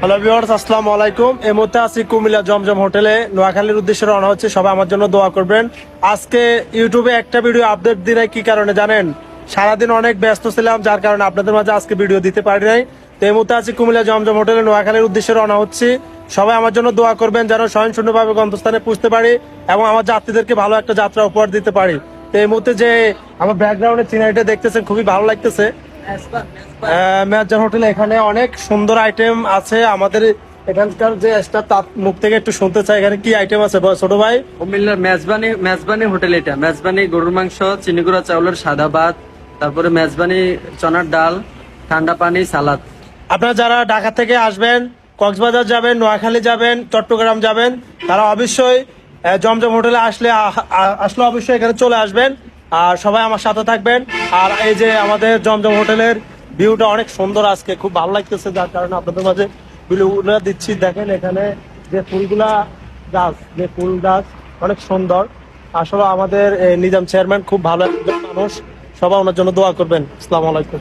Hello viewers আসসালামু আলাইকুম। এই মুহূর্তে আছি কুমিল্লা জমজম হোটেলে। নোয়াখালীর উদ্দেশ্যে রওনা হচ্ছে। সবাই আমার জন্য দোয়া করবেন। আজকে ইউটিউবে একটা ভিডিও আপডেট দিই নাই কি কারণে জানেন? সারাদিন অনেক ব্যস্ত ছিলাম, যার কারণে আপনাদের মাঝে আজকে ভিডিও দিতে পারি নাই। তো এই মুহূর্তে আছি কুমিল্লা জমজম হোটেলে, নোয়াখালীর উদ্দেশ্যে রওনা হচ্ছি। সবাই আমার জন্য দোয়া করবেন যেন স্বয়ংসূন্যভাবে গন্তস্থানে পুষতে পারি এবং আমার যাত্রীদেরকে ভালো একটা যাত্রা উপহার দিতে পারি। তো এই মুহূর্তে যে আমার ব্যাকগ্রাউন্ডে চিনারিটা দেখতেছেন, খুবই ভালো লাগতেছে। মেয়াজান হোটেলে এখানে অনেক সুন্দর আইটেম আছে। আমাদের এখানকার যে স্টাফ তার মুখ থেকে একটু শুনতে চাই এখানে কি আইটেম আছে। ছোট ভাই। কুমিল্লার মেজবানি মেজবানি হোটেল এটা। মেজবানি গরুর মাংস চিনিগুড়া চাউলের সাদা ভাত তারপরে মেজবানি চনার ডাল ঠান্ডা পানি সালাদ। আপনারা যারা ঢাকা থেকে আসবেন কক্সবাজার যাবেন নোয়াখালী যাবেন চট্টগ্রাম যাবেন তারা অবশ্যই জমজম হোটেলে আসলে আসলে অবশ্যই এখানে চলে আসবেন। আর সবাই আমার সাথে থাকবেন। আর এই যে আমাদের জমজম হোটেলের ভিউটা অনেক সুন্দর আজকে, খুব ভালো লাগতেছে, যার কারণে আপনাদের মাঝে দিচ্ছি। দেখেন এখানে যে ফুলগুলা গাছ, যে ফুল গাছ অনেক সুন্দর। আসলে আমাদের নিজাম চেয়ারম্যান খুব ভালো একজন মানুষ। সবাই ওনার জন্য দোয়া করবেন। আসসালামু আলাইকুম।